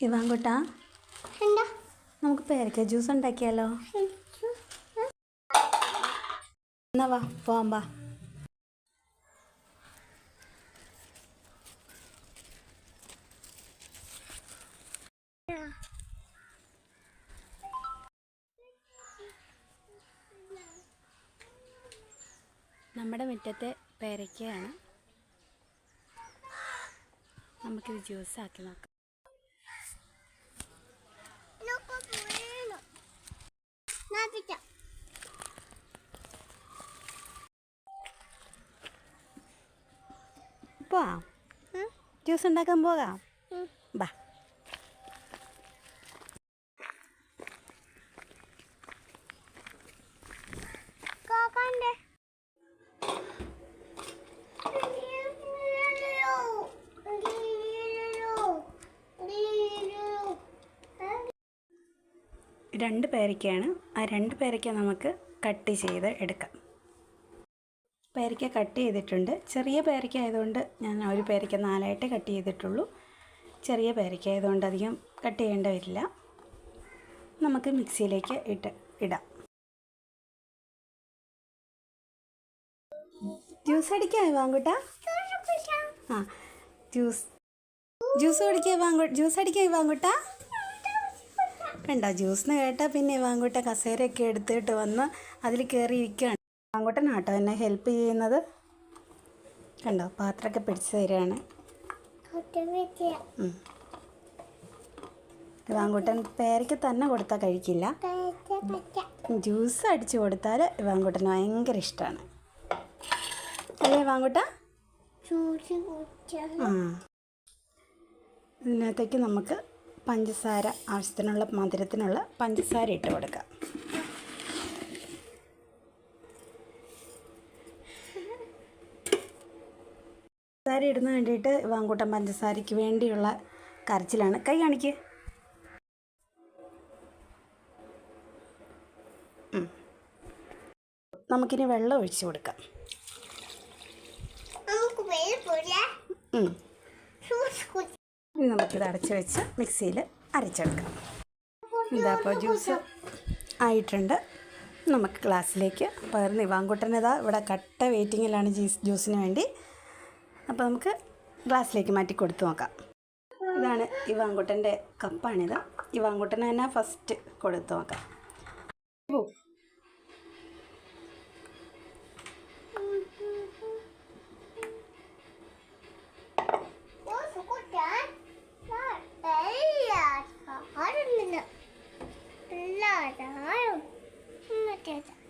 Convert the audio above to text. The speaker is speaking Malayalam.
ഇവാങ്കുട്ടാ എന്താ? നമുക്ക് പേരക്ക ജ്യൂസ് ഉണ്ടാക്കിയാലോ? എന്നാ വാ പോവാം വാ. നമ്മുടെ മുറ്റത്തെ പേരക്കയാണ്. നമുക്കിത് ജ്യൂസ് ആക്കി നോക്കാം. പോവാം ജ്യൂസ് ഉണ്ടാക്കാൻ പോകാം ബാ രണ്ട് പേരയ്ക്കയാണ് ആ രണ്ട് പേരയ്ക്ക നമുക്ക് കട്ട് ചെയ്ത് എടുക്കാം. പേരയ്ക്ക കട്ട് ചെയ്തിട്ടുണ്ട്. ചെറിയ പേരയ്ക്ക ആയതുകൊണ്ട് ഞാൻ ഒരു പേരയ്ക്ക നാലായിട്ട് കട്ട് ചെയ്തിട്ടുള്ളൂ. ചെറിയ പേരയ്ക്ക ആയതുകൊണ്ട് അധികം കട്ട് ചെയ്യേണ്ട വരില്ല. നമുക്ക് മിക്സിയിലേക്ക് ഇട്ട് ഇടാം. ജ്യൂസ് അടിക്കാൻ വാങ്ങൂട്ടാ ആ ജ്യൂസ്. ജ്യൂസ് കുടിക്കാൻ വാങ്ങൂ ജ്യൂസ് അടിക്കാൻ വാങ്ങൂട്ടാ കണ്ടോ ജ്യൂസ് എന്ന് കേട്ടാൽ പിന്നെ വാങ്ങൂട്ട കസേരയൊക്കെ എടുത്തിട്ട് വന്ന് അതിൽ കയറി ഇരിക്കുകയാണ് വാങ്ങൂട്ടനാട്ടോ എന്നെ ഹെൽപ്പ് ചെയ്യുന്നത്. കണ്ടോ? പാത്രമൊക്കെ പിടിച്ച് തരികയാണ് ഉം. വാങ്ങൂട്ടൻ പേരയ്ക്ക് തന്നെ കൊടുത്താൽ കഴിക്കില്ല. ജ്യൂസ് അടിച്ചു കൊടുത്താൽ വാങ്ങൂട്ടന് ഭയങ്കര ഇഷ്ടമാണ്. അല്ലേ വാങ്ങൂട്ട ആ. ഇതിനകത്തേക്ക് നമുക്ക് പഞ്ചസാര ആവശ്യത്തിനുള്ള മധുരത്തിനുള്ള പഞ്ചസാര ഇട്ട് കൊടുക്കുക. പഞ്ചസാര ഇടുന്ന വേണ്ടിയിട്ട് വാങ്കൂട്ടം പഞ്ചസാരയ്ക്ക് വേണ്ടിയുള്ള കരച്ചിലാണ്. കൈ കാണിക്ക്. നമുക്കിനി വെള്ളം ഒഴിച്ചു കൊടുക്കാം. നമുക്ക് നമുക്കിത് അടച്ച് വെച്ച് മിക്സിയിൽ അരച്ചെടുക്കാം. ഇതാ ജ്യൂസ് ആയിട്ടുണ്ട്. നമുക്ക് ഗ്ലാസ്സിലേക്ക് പകർന്ന് ഇവാങ്കുട്ടനതാ ഇവിടെ കട്ട വെയിറ്റിങ്ങിലാണ് ജ്യൂസ് ജ്യൂസിന് വേണ്ടി. അപ്പോൾ നമുക്ക് ഗ്ലാസ്സിലേക്ക് മാറ്റി കൊടുത്തു നോക്കാം. ഇതാണ് ഇവാങ്കുട്ടന്റെ കപ്പാണിത് ഇവാങ്കുട്ടന് തന്നെ ഫസ്റ്റ് കൊടുത്തു നോക്കാം. Good.